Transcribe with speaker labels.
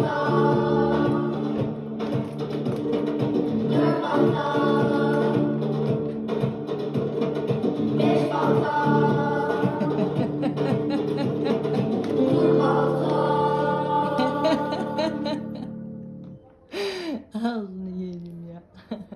Speaker 1: Bye.
Speaker 2: Ağzını yiyelim ya.